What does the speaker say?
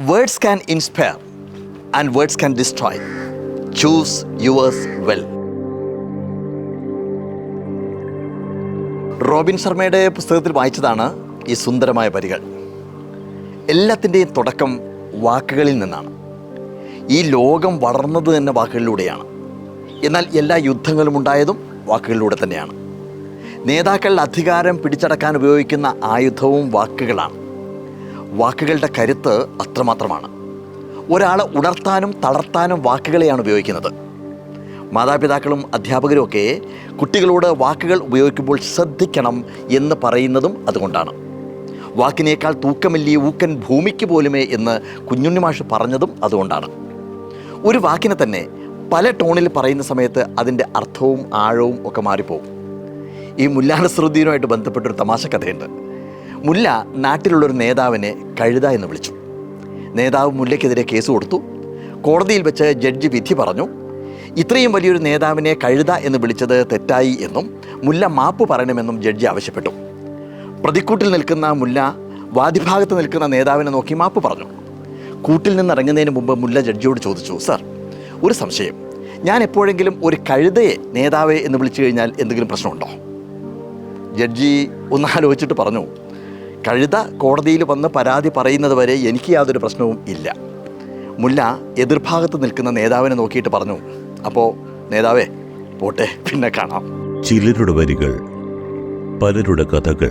Words can inspire and words can destroy choose yours well Robin ശർമ്മയുടെ പുസ്തകത്തിൽ വായിച്ചതാണ് ഈ സുന്ദരമായ വരികൾ. എല്ലാത്തിന്റെയും തുടക്കം വാക്കുകളിൽ നിന്നാണ്. ഈ ലോകം വളർന്നത് തന്നെ വാക്കുകളിലൂടെയാണ്. എന്നാൽ എല്ലാ യുദ്ധങ്ങളും ഉണ്ടായതും വാക്കുകളിലൂടെ തന്നെയാണ്. നേതാക്കൾ അധികാരം പിടിച്ചടക്കാൻ ഉപയോഗിക്കുന്ന ആയുധവും വാക്കുകളാണ്. വാക്കുകളുടെ കരുത്ത് അത്രമാത്രമാണ്. ഒരാളെ ഉണർത്താനും തളർത്താനും വാക്കുകളെയാണ് ഉപയോഗിക്കുന്നത്. മാതാപിതാക്കളും അധ്യാപകരും ഒക്കെ കുട്ടികളോട് വാക്കുകൾ ഉപയോഗിക്കുമ്പോൾ ശ്രദ്ധിക്കണം എന്ന് പറയുന്നതും അതുകൊണ്ടാണ്. വാക്കിനേക്കാൾ തൂക്കമില്ലി ഊക്കൻ ഭൂമിക്ക് പോലുമേ എന്ന് കുഞ്ഞുണ്ണി മാഷ് പറഞ്ഞതും അതുകൊണ്ടാണ്. ഒരു വാക്കിനെ തന്നെ പല ടോണിൽ പറയുന്ന സമയത്ത് അതിന്റെ അർത്ഥവും ആഴവും ഒക്കെ മാറിപ്പോകും ഈ മുല്ല നസ്രുദ്ദീനുമായിട്ട് ബന്ധപ്പെട്ടൊരു തമാശ കഥയുണ്ട് മുല്ല നാട്ടിലുള്ളൊരു നേതാവിനെ കഴുത എന്ന് വിളിച്ചു. നേതാവ് മുല്ലയ്ക്കെതിരെ കേസ് കൊടുത്തു. കോടതിയിൽ വെച്ച് ജഡ്ജി വിധി പറഞ്ഞു. ഇത്രയും വലിയൊരു നേതാവിനെ കഴുത എന്ന് വിളിച്ചത് തെറ്റായി എന്നും മുല്ല മാപ്പ് പറയണമെന്നും ജഡ്ജി ആവശ്യപ്പെട്ടു. പ്രതിക്കൂട്ടിൽ നിൽക്കുന്ന മുല്ല വാദിഭാഗത്ത് നിൽക്കുന്ന നേതാവിനെ നോക്കി മാപ്പ് പറഞ്ഞു. കൂട്ടിൽ നിന്ന് ഇറങ്ങുന്നതിന് മുമ്പ് മുല്ല ജഡ്ജിയോട് ചോദിച്ചു സർ ഒരു സംശയം. ഞാൻ എപ്പോഴെങ്കിലും ഒരു കഴുതയെ നേതാവേ എന്ന് വിളിച്ചു കഴിഞ്ഞാൽ എന്തെങ്കിലും പ്രശ്നമുണ്ടോ? ജഡ്ജി ഒന്ന് ആലോചിച്ചിട്ട് പറഞ്ഞു കഴുത കോടതിയിൽ വന്ന് പരാതി പറയുന്നത് വരെ എനിക്ക് യാതൊരു പ്രശ്നവും ഇല്ല. മുല്ല എതിർഭാഗത്ത് നിൽക്കുന്ന നേതാവിനെ നോക്കിയിട്ട് പറഞ്ഞു. അപ്പോൾ നേതാവേ പോട്ടെ പിന്നെ കാണാം. ചിലരുടെ വരികൾ പലരുടെ കഥകൾ